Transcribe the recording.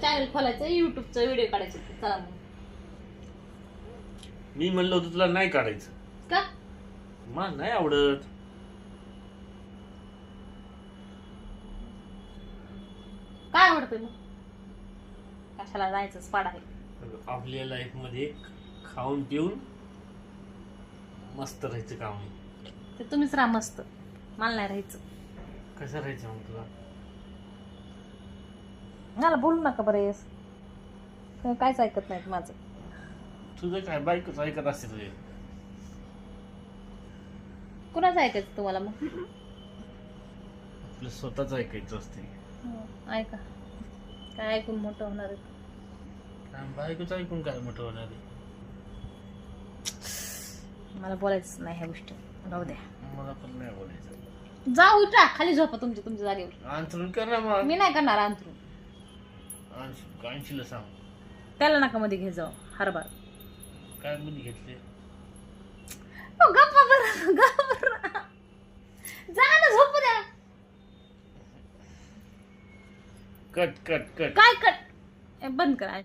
Channel खोलायचं युट्यूबचा video काढायचे चला मग. मी म्हणलं होतं तुला नाही काढायचं. का? मला नाही आवडत. काय आवडतं मग? कशाला जायचं पाड आहे आपल्या लाईफमध्ये खाऊन पिऊन मस्त राहायचं काम आहे. ते तुम्हीच राहा मस्त. मला नाही राहायचं. कसं राहायचं मग तुला? मला बोलू नका बरं येस. काहीच ऐकत नाहीत माझं. तुझं काय बायकोच ऐकत असते तुझे? कुणाचं ऐकायचं तुम्हाला मग? आपलं स्वतःच ऐकायचं असते. हं, ऐका. काय ऐकून मोठं होणार आहे? काय बायकोच ऐकून काय मोठं होणार आहे? मला बोलायचं नाही ह्या गोष्टी. राहू द्या. मला पण नाही बोलायचं. जा उठा. खाली झोपा तुमच्या तुमच्या जागेवर. अंतरून कर ना मग. मी नाही करणार अंतरून सांग. त्याला नका मध्ये घे जाऊ. हरभर काय मुली घेतले? गप्पा बरं गप्पा बरं. जा ना झोपू द्या. Cut cut cut. काय कट? ए, बंद करा.